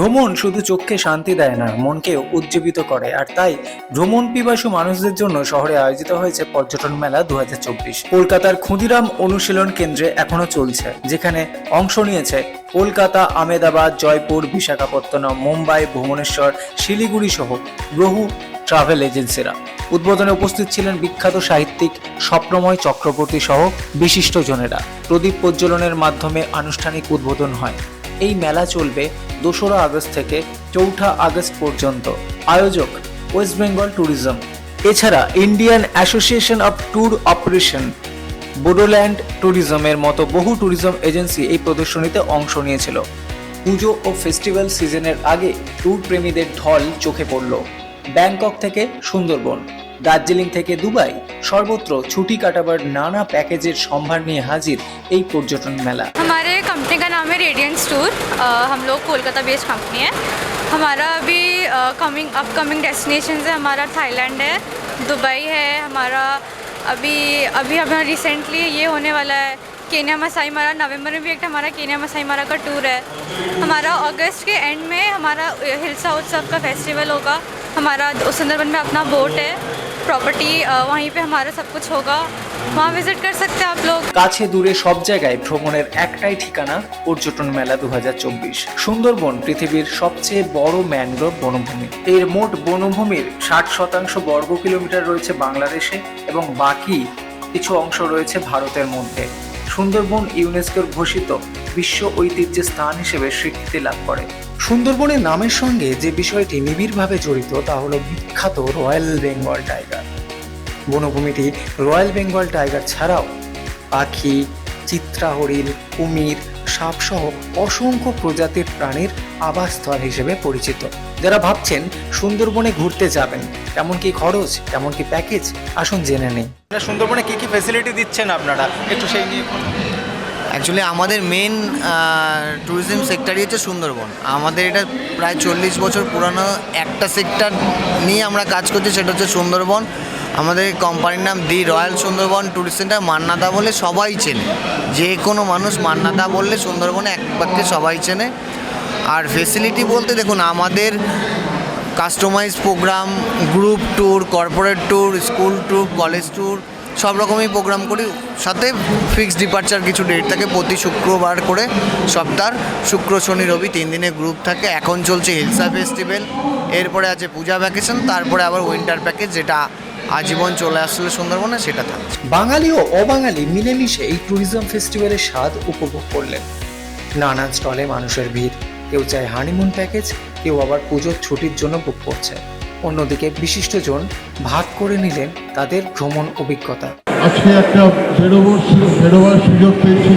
ভ্রমণ শুধু চোখকে শান্তি দেয় না, মনকে উজ্জীবিত করে। আর তাই ভ্রমণ পিপাসু মানুষদের জন্য শহরে আয়োজিত হয়েছে পর্যটন মেলা দু কলকাতার ক্ষুদিরাম অনুশীলন কেন্দ্রে এখনও চলছে, যেখানে অংশ নিয়েছে কলকাতা, আমেদাবাদ, জয়পুর, বিশাখাপত্তনম, মুম্বাই, ভুবনেশ্বর, শিলিগুড়ি সহ বহু ট্রাভেল এজেন্সিরা। উদ্বোধনে উপস্থিত ছিলেন বিখ্যাত সাহিত্যিক স্বপ্নময় চক্রবর্তী সহ বিশিষ্ট জনেরা। প্রদীপ প্রজ্বলনের মাধ্যমে আনুষ্ঠানিক উদ্বোধন হয়। এই মেলা চলবে দোসরা আগস্ট থেকে চৌঠা আগস্ট পর্যন্ত। আয়োজক ওয়েস্ট বেঙ্গল ট্যুরিজম এছাড়া Indian association of tour operation Bodoland ট্যুরিজমের মতো বহু ট্যুরিজম এজেন্সি এই প্রদর্শনীতে অংশ নিয়েছিল। পুজো ও ফেস্টিভ্যাল সিজনের আগে ট্যুর প্রেমীদের ঢল চোখে পড়ল। ব্যাংকক থেকে সুন্দরবন। দার্জিলিং থেকে দুবাই সর্বত্র ছুটি কাটাবার নানা প্যাকেজের সম্ভার নিয়ে হাজির এই পর্যটন মেলা हमारे कंपनी का नाम है रेडियंस टूर हम लोग कोलकाता बेस्ड कंपनी है हमारा अभी कमिंग अपकमिंग डेस्टिनेशन है हमारा थाईलैंड है दुबई है हमारा अभी अभी हमारा रिसेंटली ये होने वाला है केन्या मसाई मारा नवंबर में भी एक हमारा केन्या मसाई मारा का टूर है हमारा अगस्त के एंड में हमारा हिलसा उत्सव का फेस्टिवल होगा हमारा सुंदरबन में अपना बोट है प्रॉपर्टी वहीं पे हमारा सब कुछ होगा वहाँ विज़िट कर सकते हैं आप लोग কাছে দূরে সব জায়গায় ভ্রমণের একটাই ঠিকানা পর্যটন মেলা দু সুন্দরবন পৃথিবীর সবচেয়ে বড় ম্যানগ্রোভ বনভূমি এর মোট বনভূমির ষাট শতাংশ বর্গ কিলোমিটার রয়েছে বাংলাদেশে এবং বাকি কিছু অংশ রয়েছে ভারতের মধ্যে সুন্দরবন ইউনেস্কোর ঘোষিত বিশ্ব ঐতিহ্য স্থান হিসেবে স্বীকৃতি লাভ করে সুন্দরবনের নামের সঙ্গে যে বিষয়টি নিবিড়ভাবে জড়িত, তা হলো বিখ্যাত রয়্যাল বেঙ্গল টাইগার। বনভূমিটি রয়্যাল বেঙ্গল টাইগার ছাড়াও পাখি চিত্রা হরিণ কুমির, সাপসহ অসংখ্য প্রজাতির প্রাণীর আবাসস্থল হিসেবে পরিচিত। যারা ভাবছেন সুন্দরবনে ঘুরতে যাবেন, কেমন কি খরচ, কেমন কি প্যাকেজ, আসুন জেনে নেই। সুন্দরবনে কি কি ফেসিলিটি দিচ্ছেন আপনারা? একটু সেই নিয়ে অ্যাকচুয়ালি আমাদের মেন ট্যুরিজম সেক্টরই হচ্ছে সুন্দরবন। আমাদের এটা প্রায় চল্লিশ বছর পুরানো একটা সেক্টর নিয়ে আমরা কাজ করছি, সেটা হচ্ছে সুন্দরবন। আমাদের কোম্পানির নাম the royal Sundarbans tourist centre, Mannada বলে সবাই চেনে। যে কোনো মানুষ মান্নাদা বললে সুন্দরবনে এক বাক্যে সবাই চেনে। আর ফেসিলিটি বলতে দেখুন, আমাদের customise programme group tour corporate tour school tour college tour সব রকমই প্রোগ্রাম করি। সাথে ফিক্সড ডিপার্চার কিছু ডেট থাকে, প্রতি শুক্রবার করে সপ্তাহ শুক্র, শনি, রবি তিন দিনের গ্রুপ থাকে। এখন চলছে হিলসা ফেস্টিভ্যাল এরপরে আছে পূজা ভ্যাকেশন তারপরে আবার উইন্টার প্যাকেজ যেটা আজীবন চলে আসলে সুন্দরবনে, সেটা থাকছে। বাঙালি ও অবাঙালি মিলেমিশে এই ট্যুরিজম ফেস্টিভ্যালের স্বাদ উপভোগ করলেন। নানান স্টলে মানুষের ভিড়, কেউ চায় হানিমুন প্যাকেজ কেউ আবার পুজোর ছুটির জন্য বুক করছে। অন্যদিকে বিশিষ্টজন ভাগ করে নিলেন তাদের ভ্রমণ অভিজ্ঞতা। আজকে একটা বেরোবার বেরোবার সুযোগ পেয়েছি।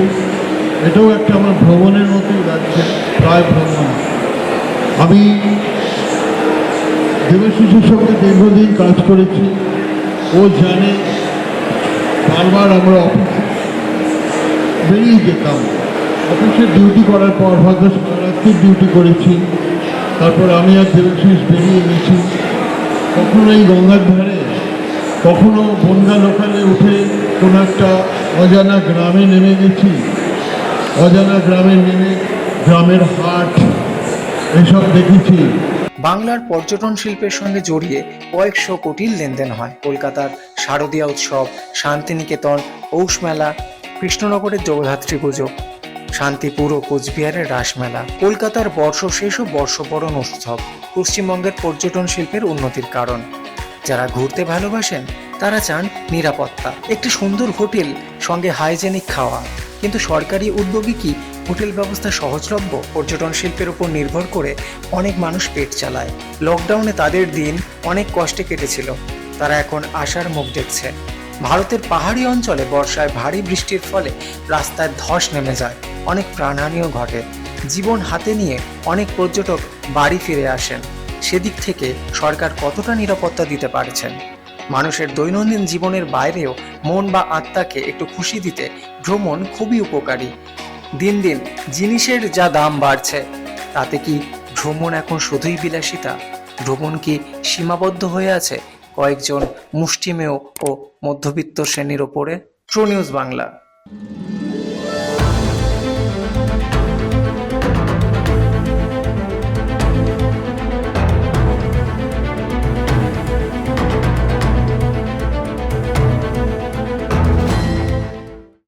এটাও একটা আমার ভ্রমণের মতোই লাগছে, প্রায় ভ্রমণ। আমি দেবশিশুর সঙ্গে দীর্ঘদিন কাজ করেছি। ও জানে, বারবার আমরা অফিস বেরিয়ে যেতাম। অফিসে ডিউটি করার পর হয়তো সারারাত্রির ডিউটি করেছি। তারপর আমি আর দেবশিস বেরিয়ে গেছি। কখনো এই গঙ্গার ধারে, কখনো বন্যা লোকালে উঠে কোনো একটা অজানা গ্রামে নেমে গেছি। অজানা গ্রামে নেমে গ্রামের হাট, এসব দেখেছি। বাংলার পর্যটন শিল্পের সঙ্গে জড়িয়ে কয়েকশো কোটির লেনদেন হয়। কলকাতার শারদীয়া উৎসব, শান্তিনিকেতন, পৌষ মেলা, কৃষ্ণনগরের জগদ্ধাত্রী পুজো শান্তিপুর ও কোচবিহারের রাসমেলা। কলকাতার বর্ষশেষ ও বর্ষবরণ উৎসব পশ্চিমবঙ্গের পর্যটন শিল্পের উন্নতির কারণ। যারা ঘুরতে ভালোবাসেন, তারা চান নিরাপত্তা। একটি সুন্দর হোটেল, সঙ্গে হাইজেনিক খাওয়া। কিন্তু সরকারি উদ্যোগে কি হোটেল ব্যবস্থা সহজলভ্য, পর্যটন শিল্পের উপর নির্ভর করে অনেক মানুষ পেট চালায়। লকডাউনে তাদের দিন অনেক কষ্টে কেটেছিল। তারা এখন আশার মুখ দেখছে। ভারতের পাহাড়ি অঞ্চলে বর্ষায় ভারী বৃষ্টির ফলে রাস্তায় ধস নেমে যায়। অনেক প্রাণহানিও ঘটে। জীবন হাতে নিয়ে অনেক পর্যটক বাড়ি ফিরে আসেন। সেদিক থেকে সরকার কতটা নিরাপত্তা দিতে পারছেন? মানুষের দৈনন্দিন জীবনের বাইরেও মন বা আত্মাকে একটু খুশি দিতে ভ্রমণ খুবই উপকারী। দিন দিন জিনিসের যা দাম বাড়ছে, তাতে কি ভ্রমণ এখন শুধুই বিলাসিতা? ভ্রমণ কি সীমাবদ্ধ হয়ে আছে? কয়েকজন মুষ্টিমেয় ও মধ্যবিত্ত শ্রেণির ওপরে ট্রু নিউজ বাংলা।